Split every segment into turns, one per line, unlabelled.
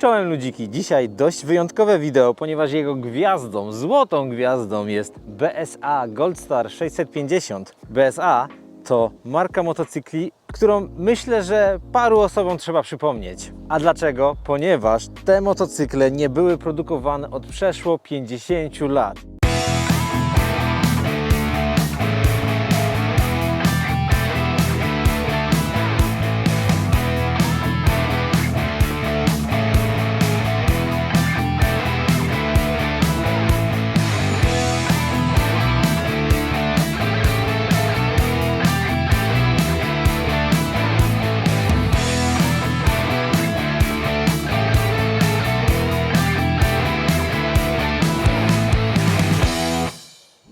Czołem ludziki, dzisiaj dość wyjątkowe wideo, ponieważ jego gwiazdą, złotą gwiazdą jest BSA Goldstar 650. BSA to marka motocykli, którą myślę, że paru osobom trzeba przypomnieć. A dlaczego? Ponieważ te motocykle nie były produkowane od przeszło 50 lat.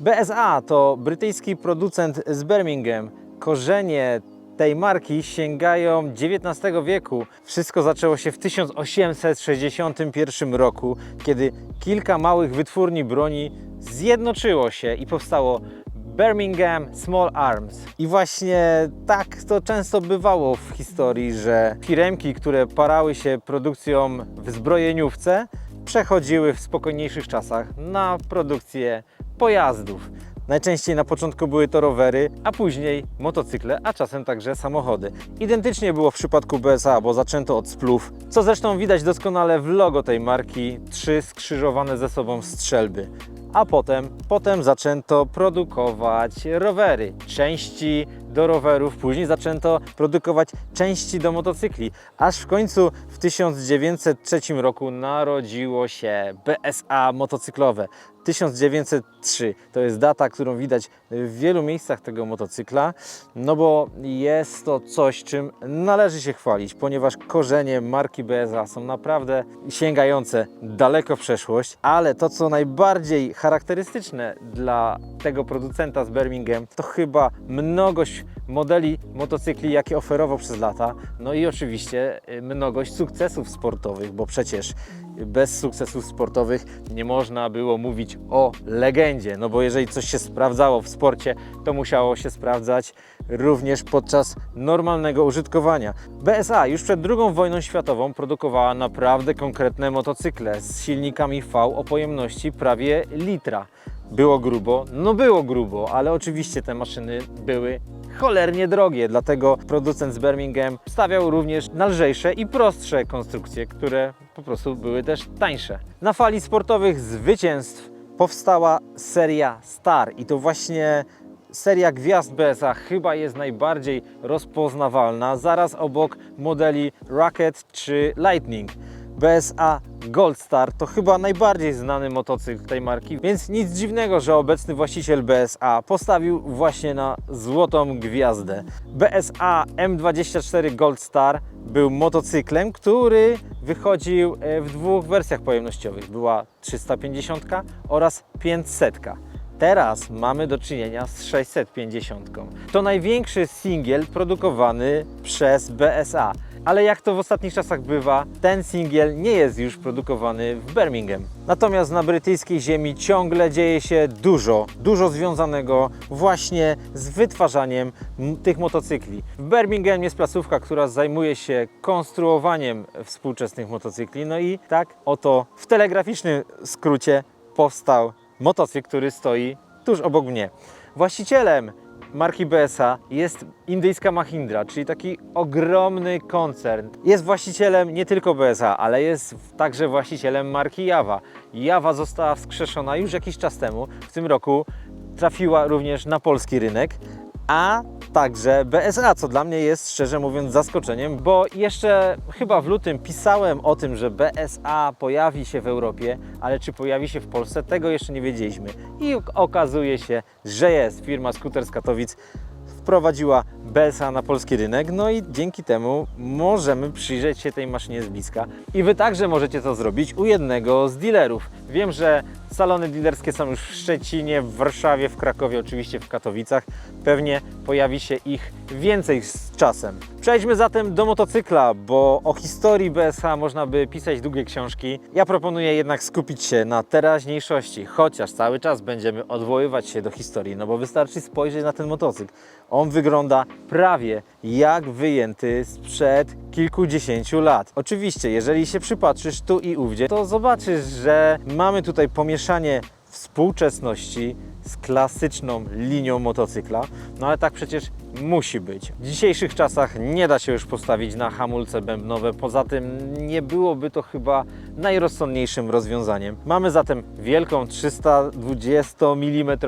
BSA to brytyjski producent z Birmingham. Korzenie tej marki sięgają XIX wieku. Wszystko zaczęło się w 1861 roku, kiedy kilka małych wytwórni broni zjednoczyło się i powstało Birmingham Small Arms. I właśnie tak to często bywało w historii, że firemki, które parały się produkcją w zbrojeniówce, przechodziły w spokojniejszych czasach na produkcję pojazdów. Najczęściej na początku były to rowery, a później motocykle, a czasem także samochody. Identycznie było w przypadku BSA, bo zaczęto od splów, co zresztą widać doskonale w logo tej marki, trzy skrzyżowane ze sobą strzelby. A potem, potem zaczęto produkować rowery, części do rowerów, później zaczęto produkować części do motocykli, aż w końcu w 1903 roku narodziło się BSA motocyklowe. 1903 to jest data, którą widać w wielu miejscach tego motocykla, no bo jest to coś, czym należy się chwalić, ponieważ korzenie marki BSA są naprawdę sięgające daleko w przeszłość, ale to, co najbardziej charakterystyczne dla tego producenta z Birmingham, to chyba mnogość modeli motocykli, jakie oferował przez lata, no i oczywiście y, mnogość sukcesów sportowych, bo przecież bez sukcesów sportowych nie można było mówić o legendzie, no bo jeżeli coś się sprawdzało w sporcie, to musiało się sprawdzać również podczas normalnego użytkowania. BSA już przed II wojną światową produkowała naprawdę konkretne motocykle z silnikami V o pojemności prawie litra. Było grubo, no było grubo, ale oczywiście te maszyny były cholernie drogie, dlatego producent z Birmingham stawiał również na lżejsze i prostsze konstrukcje, które po prostu były też tańsze. Na fali sportowych zwycięstw powstała seria Star i to właśnie seria gwiazd BSA chyba jest najbardziej rozpoznawalna, zaraz obok modeli Rocket czy Lightning. BSA Goldstar to chyba najbardziej znany motocykl tej marki, więc nic dziwnego, że obecny właściciel BSA postawił właśnie na złotą gwiazdę. BSA M24 Goldstar był motocyklem, który wychodził e, w dwóch wersjach pojemnościowych. Była 350 oraz 500. Teraz mamy do czynienia z 650. To największy singiel produkowany przez BSA. Ale jak to w ostatnich czasach bywa, ten singiel nie jest już produkowany w Birmingham. Natomiast na brytyjskiej ziemi ciągle dzieje się dużo, dużo związanego właśnie z wytwarzaniem tych motocykli. W Birmingham jest placówka, która zajmuje się konstruowaniem współczesnych motocykli. No i tak oto w telegraficznym skrócie powstał motocykl, który stoi tuż obok mnie. Właścicielem marki BSA jest indyjska Mahindra, czyli taki ogromny koncern. Jest właścicielem nie tylko BSA, ale jest także właścicielem marki Jawa. Jawa została wskrzeszona już jakiś czas temu. W tym roku trafiła również na polski rynek, a także BSA, co dla mnie jest szczerze mówiąc zaskoczeniem, bo jeszcze chyba w lutym pisałem o tym, że BSA pojawi się w Europie, ale czy pojawi się w Polsce, tego jeszcze nie wiedzieliśmy. I okazuje się, że jest. Firma Scooter z Katowic wprowadziła BSA na polski rynek, no i dzięki temu możemy przyjrzeć się tej maszynie z bliska. I Wy także możecie to zrobić u jednego z dealerów. Wiem, że salony dealerskie są już w Szczecinie, w Warszawie, w Krakowie, oczywiście w Katowicach. Pewnie pojawi się ich więcej z czasem. Przejdźmy zatem do motocykla, bo o historii BSA można by pisać długie książki. Ja proponuję jednak skupić się na teraźniejszości, chociaż cały czas będziemy odwoływać się do historii, no bo wystarczy spojrzeć na ten motocykl. On wygląda prawie jak wyjęty sprzed kilkudziesięciu lat. Oczywiście, jeżeli się przypatrzysz tu i ówdzie, to zobaczysz, że mamy tutaj pomieszanie współczesności z klasyczną linią motocykla, no ale tak przecież musi być. W dzisiejszych czasach nie da się już postawić na hamulce bębnowe, poza tym nie byłoby to chyba najrozsądniejszym rozwiązaniem. Mamy zatem wielką 320 mm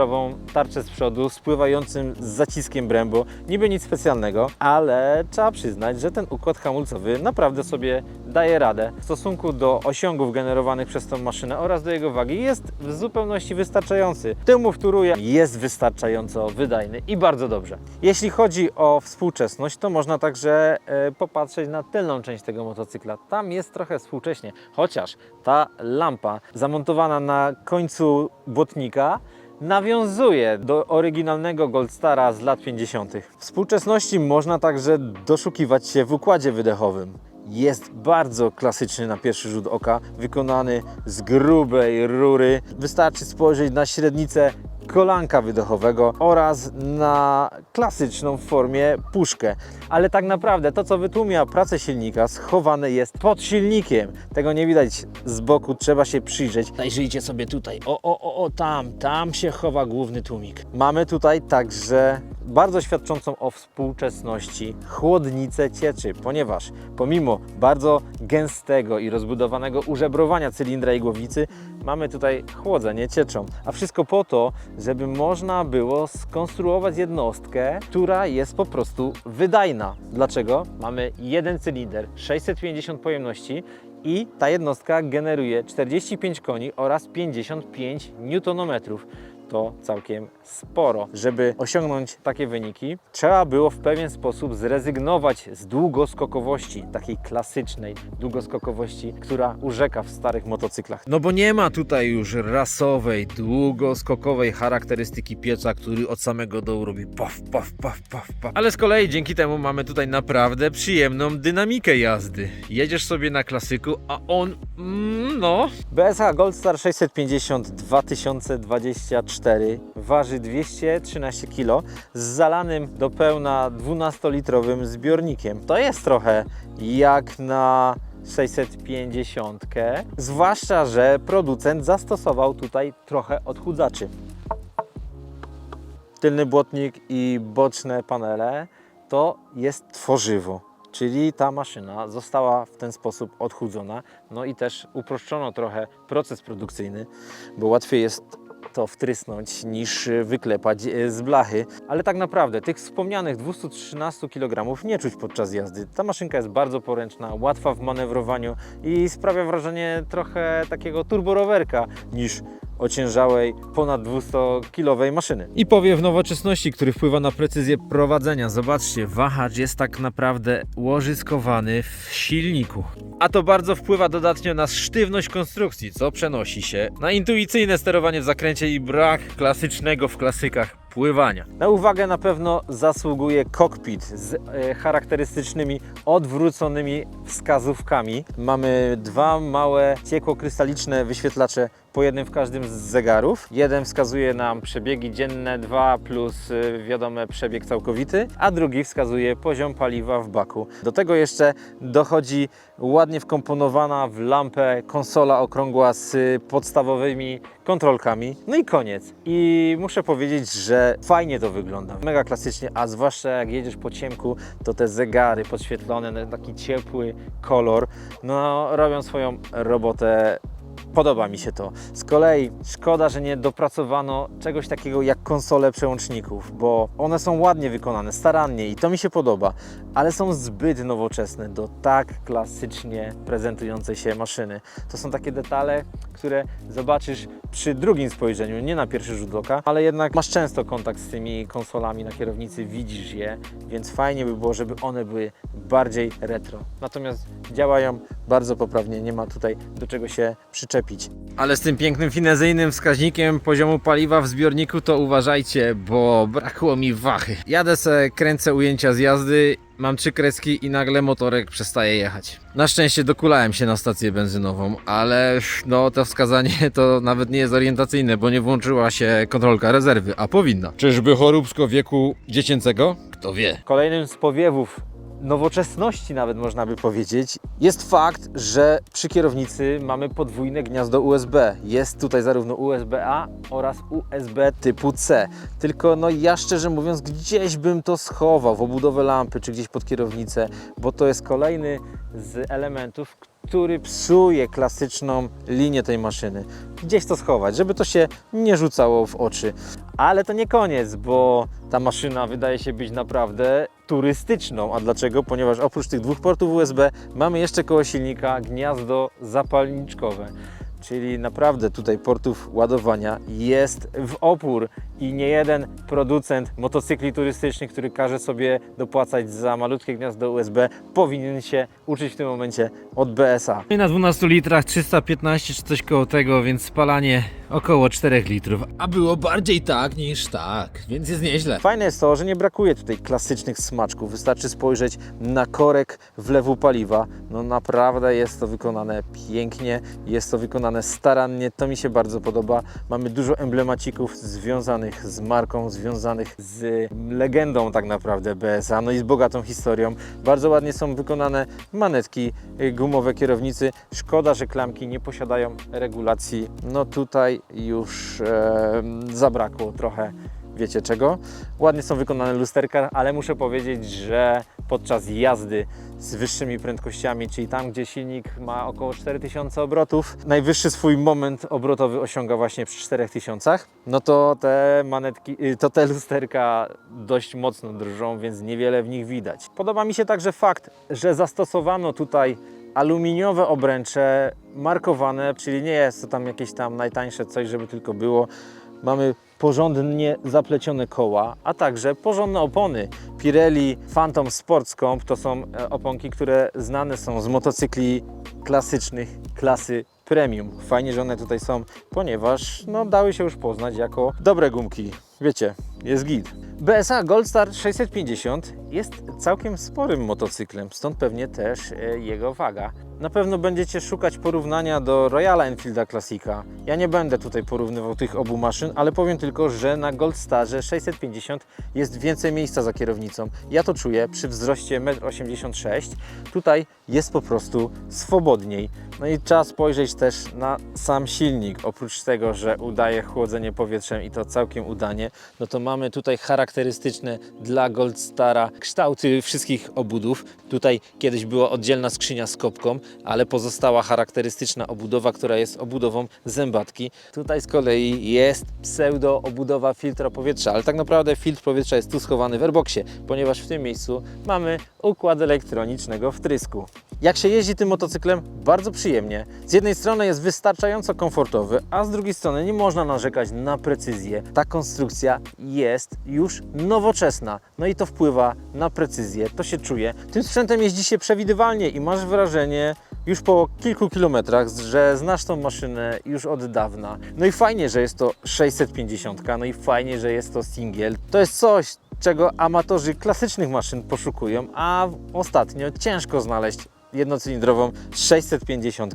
tarczę z przodu z pływającym z zaciskiem Brembo, niby nic specjalnego, ale trzeba przyznać, że ten układ hamulcowy naprawdę sobie daje radę w stosunku do osiągów generowanych przez tą maszynę oraz do jego wagi jest w zupełności wystarczający. Temu wtóruję, jest wystarczająco wydajny i bardzo dobrze. Jeśli chodzi o współczesność, to można także e, popatrzeć na tylną część tego motocykla. Tam jest trochę współcześnie, chociaż ta lampa zamontowana na końcu błotnika nawiązuje do oryginalnego Goldstara z lat 50. Współczesności można także doszukiwać się w układzie wydechowym. Jest bardzo klasyczny na pierwszy rzut oka, wykonany z grubej rury. Wystarczy spojrzeć na średnicę kolanka wydechowego oraz na klasyczną formie puszkę. Ale tak naprawdę to, co wytłumia pracę silnika, schowane jest pod silnikiem. Tego nie widać z boku, trzeba się przyjrzeć. Zajrzyjcie sobie tutaj. O, o, o, o, tam, tam się chowa główny tłumik. Mamy tutaj także bardzo świadczącą o współczesności chłodnicę cieczy, ponieważ pomimo bardzo gęstego i rozbudowanego użebrowania cylindra i głowicy, mamy tutaj chłodzenie cieczą. A wszystko po to, żeby można było skonstruować jednostkę, która jest po prostu wydajna. Dlaczego? Mamy jeden cylinder, 650 pojemności i ta jednostka generuje 45 koni oraz 55 Nm to całkiem sporo. Żeby osiągnąć takie wyniki, trzeba było w pewien sposób zrezygnować z długoskokowości, takiej klasycznej długoskokowości, która urzeka w starych motocyklach.
No bo nie ma tutaj już rasowej, długoskokowej charakterystyki pieca, który od samego dołu robi paf, paf, paf, paf, paf. Ale z kolei dzięki temu mamy tutaj naprawdę przyjemną dynamikę jazdy. Jedziesz sobie na klasyku, a on, mm, no,
BSH Goldstar 650 2024 waży 213 kg z zalanym do pełna 12-litrowym zbiornikiem. To jest trochę jak na 650, zwłaszcza, że producent zastosował tutaj trochę odchudzaczy. Tylny błotnik i boczne panele to jest tworzywo. Czyli ta maszyna została w ten sposób odchudzona, no i też uproszczono trochę proces produkcyjny, bo łatwiej jest to wtrysnąć niż wyklepać e, z blachy. Ale tak naprawdę tych wspomnianych 213 kg nie czuć podczas jazdy. Ta maszynka jest bardzo poręczna, łatwa w manewrowaniu i sprawia wrażenie trochę takiego turborowerka niż ociężałej, ponad 200-kilowej maszyny.
I powiew nowoczesności, który wpływa na precyzję prowadzenia. Zobaczcie, wahacz jest tak naprawdę łożyskowany w silniku. A to bardzo wpływa dodatnio na sztywność konstrukcji, co przenosi się na intuicyjne sterowanie w zakręcie i brak klasycznego w klasykach pływania.
Na uwagę na pewno zasługuje kokpit z e, charakterystycznymi odwróconymi wskazówkami. Mamy dwa małe ciekłokrystaliczne wyświetlacze po jednym w każdym z zegarów. Jeden wskazuje nam przebiegi dzienne, dwa plus y, wiadome przebieg całkowity, a drugi wskazuje poziom paliwa w baku. Do tego jeszcze dochodzi ładnie wkomponowana w lampę konsola okrągła z podstawowymi kontrolkami. No i koniec. I muszę powiedzieć, że fajnie to wygląda. Mega klasycznie, a zwłaszcza jak jedziesz po ciemku, to te zegary podświetlone taki ciepły kolor, no robią swoją robotę Podoba mi się to. Z kolei szkoda, że nie dopracowano czegoś takiego jak konsole przełączników, bo one są ładnie wykonane, starannie i to mi się podoba, ale są zbyt nowoczesne do tak klasycznie prezentującej się maszyny. To są takie detale, które zobaczysz przy drugim spojrzeniu, nie na pierwszy rzut oka, ale jednak masz często kontakt z tymi konsolami na kierownicy, widzisz je, więc fajnie by było, żeby one były bardziej retro. Natomiast działają bardzo poprawnie, nie ma tutaj do czego się przyczepić.
Ale z tym pięknym finezyjnym wskaźnikiem poziomu paliwa w zbiorniku to uważajcie, bo brakło mi wachy. Jadę se, kręcę ujęcia z jazdy, mam trzy kreski i nagle motorek przestaje jechać. Na szczęście dokulałem się na stację benzynową, ale no to wskazanie to nawet nie jest orientacyjne, bo nie włączyła się kontrolka rezerwy, a powinna. Czyżby choróbsko wieku dziecięcego? Kto wie.
Kolejnym z powiewów nowoczesności nawet można by powiedzieć, jest fakt, że przy kierownicy mamy podwójne gniazdo USB. Jest tutaj zarówno USB-A oraz USB typu C. Tylko no ja szczerze mówiąc gdzieś bym to schował w obudowę lampy czy gdzieś pod kierownicę, bo to jest kolejny z elementów, który psuje klasyczną linię tej maszyny. Gdzieś to schować, żeby to się nie rzucało w oczy. Ale to nie koniec, bo ta maszyna wydaje się być naprawdę turystyczną. A dlaczego? Ponieważ oprócz tych dwóch portów USB mamy jeszcze koło silnika gniazdo zapalniczkowe. Czyli naprawdę tutaj portów ładowania jest w opór i nie jeden producent motocykli turystycznych, który każe sobie dopłacać za malutkie gniazdo USB, powinien się uczyć w tym momencie od BSA.
I na 12 litrach 315 czy coś koło tego, więc spalanie około 4 litrów. A było bardziej tak niż tak, więc jest nieźle.
Fajne jest to, że nie brakuje tutaj klasycznych smaczków. Wystarczy spojrzeć na korek wlewu paliwa. No naprawdę jest to wykonane pięknie, jest to wykonane starannie. To mi się bardzo podoba. Mamy dużo emblematików związanych z marką, związanych z legendą tak naprawdę BSA, no i z bogatą historią. Bardzo ładnie są wykonane manetki y, gumowe kierownicy. Szkoda, że klamki nie posiadają regulacji. No tutaj już e, zabrakło trochę wiecie czego. Ładnie są wykonane lusterka, ale muszę powiedzieć, że podczas jazdy z wyższymi prędkościami, czyli tam, gdzie silnik ma około 4000 obrotów, najwyższy swój moment obrotowy osiąga właśnie przy 4000, no to te manetki, y, to te lusterka dość mocno drżą, więc niewiele w nich widać. Podoba mi się także fakt, że zastosowano tutaj aluminiowe obręcze markowane, czyli nie jest to tam jakieś tam najtańsze coś, żeby tylko było. Mamy porządnie zaplecione koła, a także porządne opony. Pirelli Phantom Sports Comp to są e, oponki, które znane są z motocykli klasycznych klasy premium. Fajnie, że one tutaj są, ponieważ no, dały się już poznać jako dobre gumki. Wiecie, jest git. BSA Goldstar 650 jest całkiem sporym motocyklem, stąd pewnie też e, jego waga. Na pewno będziecie szukać porównania do Royala Enfielda Classica. Ja nie będę tutaj porównywał tych obu maszyn, ale powiem tylko, że na Goldstarze 650 jest więcej miejsca za kierownicą. Ja to czuję przy wzroście 1,86 m. Tutaj jest po prostu swobodniej. No i trzeba spojrzeć też na sam silnik. Oprócz tego, że udaje chłodzenie powietrzem i to całkiem udanie, no to mamy tutaj charakterystyczne dla Goldstara kształty wszystkich obudów. Tutaj kiedyś była oddzielna skrzynia z kopką, ale pozostała charakterystyczna obudowa, która jest obudową zębatki. Tutaj z kolei jest pseudo obudowa filtra powietrza, ale tak naprawdę filtr powietrza jest tu schowany w airboxie, ponieważ w tym miejscu mamy układ elektronicznego wtrysku. Jak się jeździ tym motocyklem? Bardzo przyjemnie. Z jednej strony jest wystarczająco komfortowy, a z drugiej strony nie można narzekać na precyzję. Ta konstrukcja jest już nowoczesna, no i to wpływa na precyzję, to się czuje. Tym sprzętem jeździ się przewidywalnie i masz wrażenie, już po kilku kilometrach, że znasz tą maszynę już od dawna. No i fajnie, że jest to 650, no i fajnie, że jest to singiel. To jest coś, czego amatorzy klasycznych maszyn poszukują, a ostatnio ciężko znaleźć jednocylindrową 650,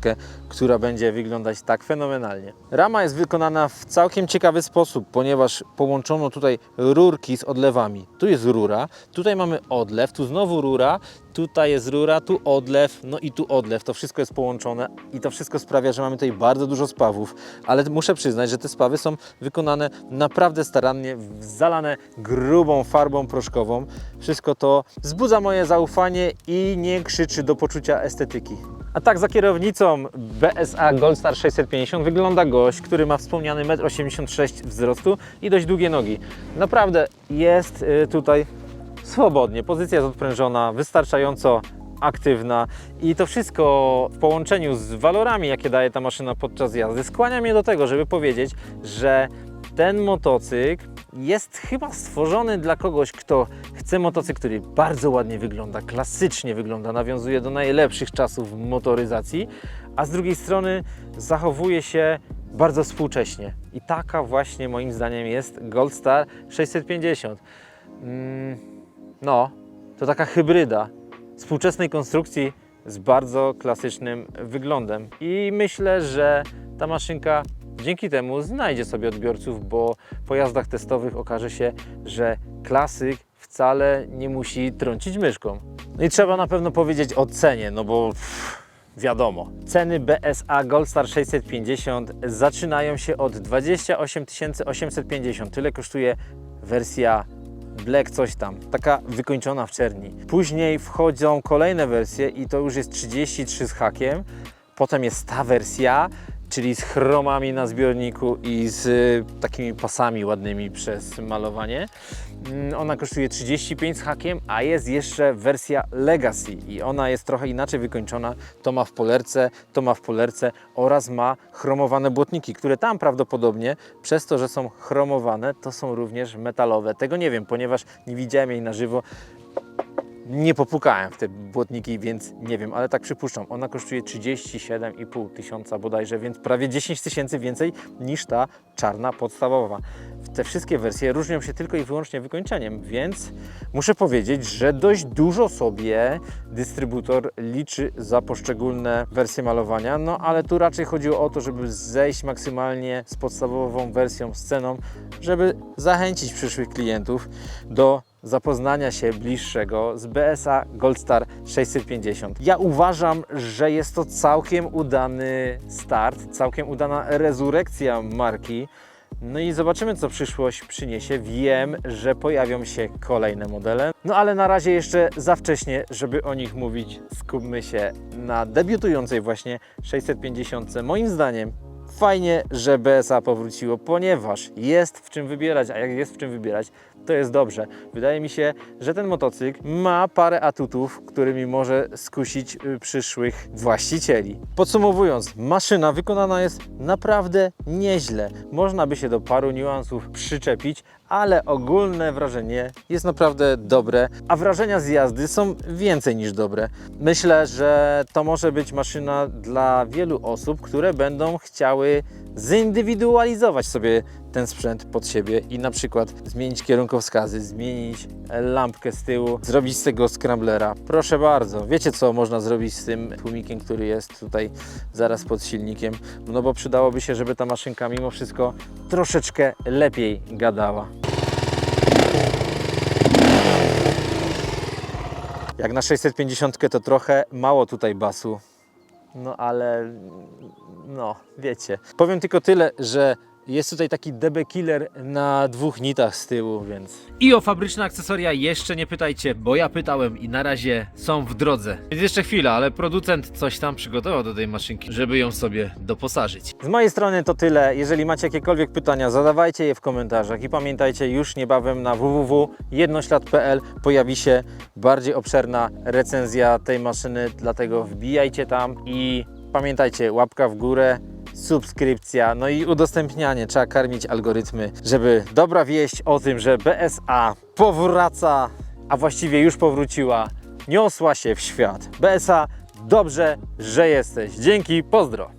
która będzie wyglądać tak fenomenalnie. Rama jest wykonana w całkiem ciekawy sposób, ponieważ połączono tutaj rurki z odlewami. Tu jest rura, tutaj mamy odlew, tu znowu rura, tutaj jest rura, tu odlew, no i tu odlew. To wszystko jest połączone i to wszystko sprawia, że mamy tutaj bardzo dużo spawów, ale muszę przyznać, że te spawy są wykonane naprawdę starannie, zalane grubą farbą proszkową. Wszystko to wzbudza moje zaufanie i nie krzyczy do poczucia estetyki. A tak za kierownicą BSA Goldstar 650 wygląda gość, który ma wspomniany 1,86 m wzrostu i dość długie nogi. Naprawdę jest y, tutaj swobodnie, pozycja jest odprężona, wystarczająco aktywna i to wszystko w połączeniu z walorami, jakie daje ta maszyna podczas jazdy, skłania mnie do tego, żeby powiedzieć, że ten motocykl jest chyba stworzony dla kogoś, kto chce motocykl, który bardzo ładnie wygląda, klasycznie wygląda, nawiązuje do najlepszych czasów motoryzacji, a z drugiej strony zachowuje się bardzo współcześnie. I taka właśnie moim zdaniem jest Goldstar 650. Mm, no, to taka hybryda współczesnej konstrukcji z bardzo klasycznym wyglądem. I myślę, że ta maszynka dzięki temu znajdzie sobie odbiorców, bo po jazdach testowych okaże się, że klasyk wcale nie musi trącić myszką. No i trzeba na pewno powiedzieć o cenie, no bo pff, wiadomo. Ceny BSA Goldstar 650 zaczynają się od 28 850. Tyle kosztuje wersja Black coś tam, taka wykończona w czerni. Później wchodzą kolejne wersje i to już jest 33 z hakiem. Potem jest ta wersja, czyli z chromami na zbiorniku i z y, takimi pasami ładnymi przez malowanie. Mm, Ona kosztuje 35 z hakiem, a jest jeszcze wersja Legacy i ona jest trochę inaczej wykończona. To ma w polerce, to ma w polerce oraz ma chromowane błotniki, które tam prawdopodobnie przez to, że są chromowane, to są również metalowe. Tego nie wiem, ponieważ nie widziałem jej na żywo. Nie popukałem w te błotniki, więc nie wiem, ale tak przypuszczam. Ona kosztuje 37,5 tysiąca bodajże, więc prawie 10 tysięcy więcej niż ta czarna podstawowa. Te wszystkie wersje różnią się tylko i wyłącznie wykończeniem, więc muszę powiedzieć, że dość dużo sobie dystrybutor liczy za poszczególne wersje malowania, no ale tu raczej chodziło o to, żeby zejść maksymalnie z podstawową wersją, z ceną, żeby zachęcić przyszłych klientów do zapoznania się bliższego z BSA Goldstar 650. Ja uważam, że jest to całkiem udany start, całkiem udana rezurekcja marki. No i zobaczymy, co przyszłość przyniesie. Wiem, że pojawią się kolejne modele, no ale na razie jeszcze za wcześnie, żeby o nich mówić. Skupmy się na debiutującej właśnie 650. Moim zdaniem fajnie, że BSA powróciło, ponieważ jest w czym wybierać, a jak jest w czym wybierać, to jest dobrze. Wydaje mi się, że ten motocykl ma parę atutów, którymi może skusić y, przyszłych właścicieli. Podsumowując, maszyna wykonana jest naprawdę nieźle. Można by się do paru niuansów przyczepić, ale ogólne wrażenie jest naprawdę dobre, a wrażenia z jazdy są więcej niż dobre. Myślę, że to może być maszyna dla wielu osób, które będą chciały zindywidualizować sobie ten sprzęt pod siebie i na przykład zmienić kierunkowskazy, zmienić lampkę z tyłu, zrobić z tego scramblera. Proszę bardzo, wiecie co można zrobić z tym tłumikiem, który jest tutaj zaraz pod silnikiem, no bo przydałoby się, żeby ta maszynka mimo wszystko troszeczkę lepiej gadała. Jak na 650 to trochę mało tutaj basu. No ale no, wiecie. Powiem tylko tyle, że jest tutaj taki DB killer na dwóch nitach z tyłu, więc
I o fabryczne akcesoria jeszcze nie pytajcie, bo ja pytałem i na razie są w drodze. Więc jeszcze chwila, ale producent coś tam przygotował do tej maszynki, żeby ją sobie doposażyć.
Z mojej strony to tyle. Jeżeli macie jakiekolwiek pytania, zadawajcie je w komentarzach i pamiętajcie, już niebawem na www.jednoślad.pl pojawi się bardziej obszerna recenzja tej maszyny, dlatego wbijajcie tam i pamiętajcie, łapka w górę, subskrypcja, no i udostępnianie. Trzeba karmić algorytmy, żeby dobra wieść o tym, że BSA powraca, a właściwie już powróciła, niosła się w świat. BSA, dobrze, że jesteś. Dzięki, pozdro.